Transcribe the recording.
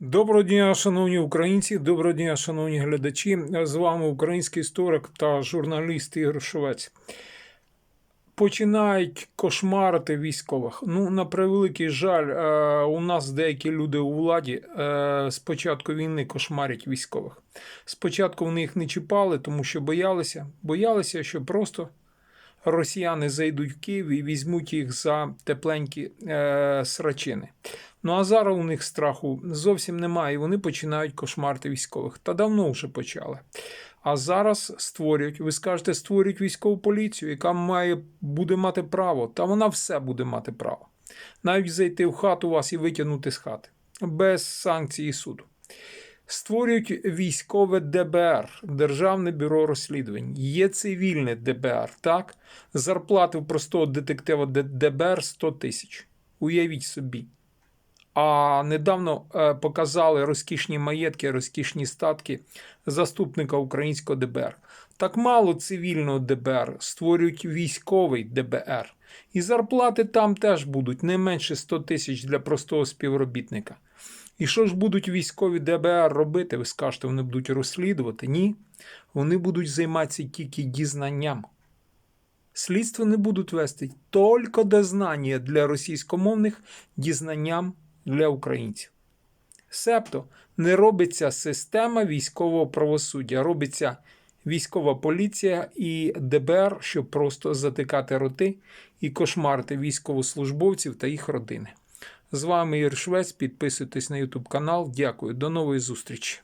Доброго дня, шановні українці, доброго дня, шановні глядачі. З вами український історик та журналіст Ігор Шовець. Починають кошмарити військових. Ну, на превеликий жаль, е, у нас деякі люди у владі е, з початку війни кошмарять військових. Спочатку вони їх не чіпали, тому що боялися. Боялися, що просто росіяни зайдуть в Київ і візьмуть їх за тепленькі е, срачини. Ну а зараз у них страху зовсім немає, і вони починають кошмарити військових. Та давно вже почали. А зараз створюють, ви скажете, створюють військову поліцію, яка має, буде мати право, та вона все буде мати право. Навіть зайти в хату вас і витягнути з хати без санкції суду. Створюють військове ДБР, Державне бюро розслідувань. Є цивільне ДБР, так? Зарплати в простого детектива ДБР 100 тисяч. Уявіть собі. А недавно е, показали розкішні маєтки, розкішні статки заступника українського ДБР. Так мало цивільного ДБР, створюють військовий ДБР. І зарплати там теж будуть не менше 100 тисяч для простого співробітника. І що ж будуть військові ДБР робити? Ви скажете, вони будуть розслідувати? Ні. Вони будуть займатися тільки дізнанням. Слідство не будуть вести тільки дознання для російськомовних дізнанням для українців. Себто не робиться система військового правосуддя, робиться військова поліція і ДБР, щоб просто затикати роти і кошмарити військовослужбовців та їх родини. З вами Ір Швець. Підписуйтесь на YouTube канал. Дякую. До нової зустрічі.